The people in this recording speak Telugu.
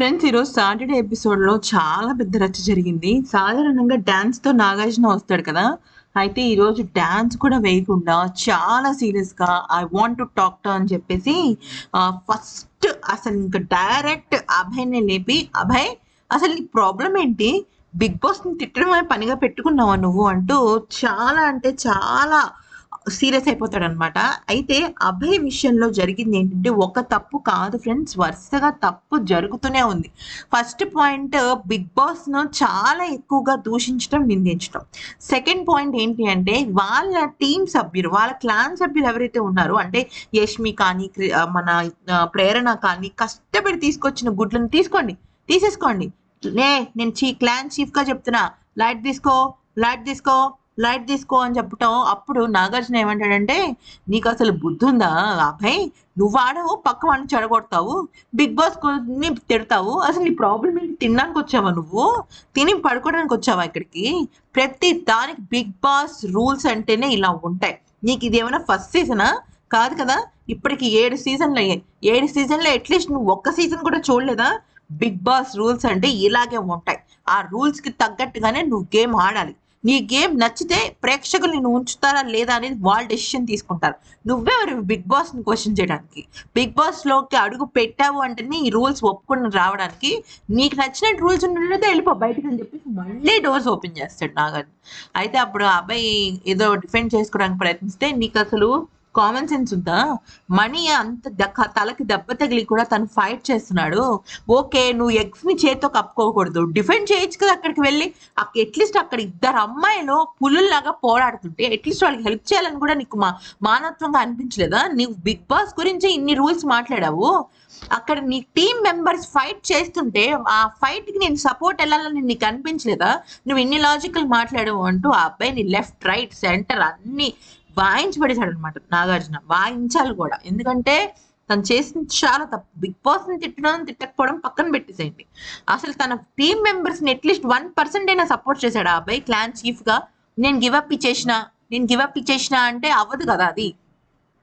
ఫ్రెండ్స్ ఈరోజు సాటర్డే ఎపిసోడ్లో చాలా పెద్ద రచ్చ జరిగింది. సాధారణంగా డ్యాన్స్తో తో నాగార్జున వస్తాడు కదా. అయితే ఈరోజు డ్యాన్స్ కూడా వేయకుండా చాలా సీరియస్గా I want to talk to అని చెప్పేసి ఫస్ట్ అసలు ఇంకా డైరెక్ట్ అభయ్ని లేపి అభయ్ అసలు నీ ప్రాబ్లం ఏంటి? బిగ్ బాస్ని తిట్టడమే పనిగా పెట్టుకున్నావా నువ్వు? అంటూ చాలా అంటే చాలా సీరియస్ అయిపోతాడు అనమాట అయితే అభయ్ విషయంలో జరిగింది ఏంటంటే ఒక తప్పు కాదు ఫ్రెండ్స్. వరుసగా తప్పు జరుగుతూనే ఉంది. ఫస్ట్ పాయింట్ బిగ్ బాస్ను చాలా ఎక్కువగా దూషించడం నిందించడం. సెకండ్ పాయింట్ ఏంటి అంటే వాళ్ళ టీం సభ్యులు వాళ్ళ క్లాన్ సభ్యులు ఎవరైతే ఉన్నారో అంటే యష్మి కానీ మన ప్రేరణ కానీ కష్టపడి తీసుకొచ్చిన గుడ్లను తీసుకోండి. తీసేసుకోండి. నే నేను చీ క్లాన్ చీఫ్గా చెప్తున్నా. లైట్ తీసుకో లైట్ తీసుకో. లైట్ తీసుకో అని చెప్పటం. అప్పుడు నాగార్జున ఏమంటాడంటే నీకు అసలు బుద్ధి ఉందా అబ్బాయి నువ్వు ఆడవు పక్క వాడిని చెడగొడతావు బిగ్ బాస్ని తిడతావు. అసలు నీ ప్రాబ్లం ఏంటి? తినడానికి వచ్చావా నువ్వు? తిని పడుకోవడానికి వచ్చావా ఇక్కడికి? ప్రతి దానికి బిగ్ బాస్ రూల్స్ అంటేనే ఇలా ఉంటాయి. నీకు ఇది ఏమైనా ఫస్ట్ సీజనా? కాదు కదా. ఇప్పటికి ఏడు సీజన్లు. అయ్యాయి ఏడు సీజన్లో అట్లీస్ట్ నువ్వు ఒక్క సీజన్ కూడా చూడలేదా? బిగ్ బాస్ రూల్స్ అంటే ఇలాగే ఉంటాయి. ఆ రూల్స్కి తగ్గట్టుగానే నువ్వు గేమ్ ఆడాలి. నీ గేమ్ నచ్చితే ప్రేక్షకులు నిన్ను ఉంచుతారా లేదా అనేది వాళ్ళు డెసిషన్ తీసుకుంటారు. నువ్వెవరు బిగ్ బాస్ని క్వశ్చన్ చేయడానికి. బిగ్ బాస్లోకి అడుగు పెట్టావు అంటేనే ఈ రూల్స్ ఒప్పుకుని రావడానికి నీకు నచ్చిన రూల్స్ ఉన్నట్లయితే వెళ్ళిపో బయటకు అని చెప్పేసి మళ్ళీ డోర్స్ ఓపెన్ చేస్తాడు నాగన్ అయితే అప్పుడు ఆ అబ్బాయి ఏదో డిఫెండ్ చేసుకోవడానికి ప్రయత్నిస్తే నీకు అసలు కామన్ సెన్స్ ఉందా? మనీ అంత తలకి దెబ్బ తగిలి కూడా తను ఫైట్ చేస్తున్నాడు. ఓకే నువ్వు ఎగ్స్ని చేతితో కప్పుకోకూడదు. డిఫెండ్ చేయొచ్చు కదా అక్కడికి వెళ్ళి. అట్లీస్ట్ అక్కడ ఇద్దరు అమ్మాయిలు పులుల్లాగా పోరాడుతుంటే అట్లీస్ట్ వాళ్ళకి హెల్ప్ చేయాలని కూడా నీకు మా మానవత్వంగా అనిపించలేదా? నీవు బిగ్ బాస్ గురించి ఇన్ని రూల్స్ మాట్లాడావు. అక్కడ నీ టీం మెంబర్స్ ఫైట్ చేస్తుంటే ఆ ఫైట్కి నేను సపోర్ట్ వెళ్ళాలని నీకు అనిపించలేదా? నువ్వు ఇన్ని లాజికల్ మాట్లాడావు అంటూ ఆ అబ్బాయిని లెఫ్ట్ రైట్ సెంటర్ అన్ని వాయించబడేశాడు అనమాట నాగార్జున. వాయించాలి కూడా. ఎందుకంటే తను చేసిన చాలా తప్పు. బిగ్ బాస్ని తిట్టడం తిట్టకపోవడం పక్కన పెట్టేసేయండి. అసలు తన టీం మెంబర్స్ని అట్లీస్ట్ వన్ పర్సెంట్ అయినా సపోర్ట్ చేశాడు ఆ అబ్బాయి క్లాన్ చీఫ్గా నేను గివప్ ఇచ్చేసిన నేను గివప్ ఇచ్చేసిన అంటే అవ్వదు కదా అది.